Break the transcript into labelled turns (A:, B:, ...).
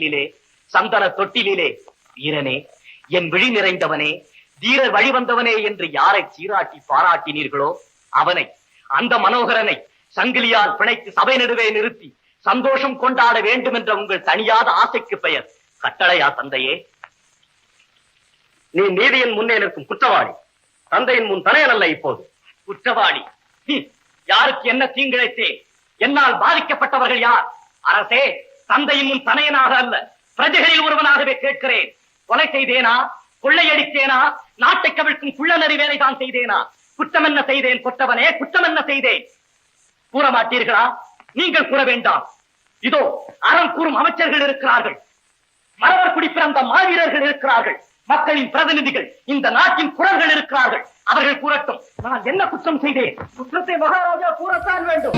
A: கட்டிலிலே சந்தன தொட்டிலிலே வீரனே என் விழி நிறைந்தவனே தீரர் வழிவந்தவனே என்று யாரை சீராட்டி பாராட்டினீர்களோ அவனை அந்த மனோகரனை சங்கிலியால் பிணைத்து சபை நடுவே நிறுத்தி சந்தோஷம் கொண்டாட வேண்டும் என்ற உங்கள் தனியாத ஆசைக்கு பெயர் கட்டளையா தந்தையே? நீ நீதியின் முன்னே நிற்கும் குற்றவாளி தந்தையின் முன் தனையன் அல்ல இப்போது. குற்றவாளி யாருக்கு என்ன தீங்கிழைத்தேன்? என்னால் பாதிக்கப்பட்டவர்கள் யார்? அரசே தந்தையின் முன் தனையனாக அல்ல. பிரஜைகளில் ஒருவனாகவே கேட்கிறேன். கொலை செய்தேனா? கொள்ளையடித்தேனா? நாட்டை கவிழ்க்கும் குள்ளநறி வேலை தான் செய்தேனா? குற்றம் என்ன செய்தேன்? கொட்டவனே குற்றம் என்ன செய்தேன்? கூற மாட்டீர்களா நீங்கள் கூற வேண்டாம். இதோ அறம் கூறும் அமைச்சர்கள் இருக்கிறார்கள். மரவர் குடி பிறந்த மாவீரர்கள் இருக்கிறார்கள். மக்களின் பிரதிநிதிகள் இந்த நாட்டின் குரல்கள் இருக்கிறார்கள். அவர்கள் கூறட்டும். நான் என்ன குற்றம் செய்தேன்? குற்றத்தை மகாராஜா கூறத்தான் வேண்டும்.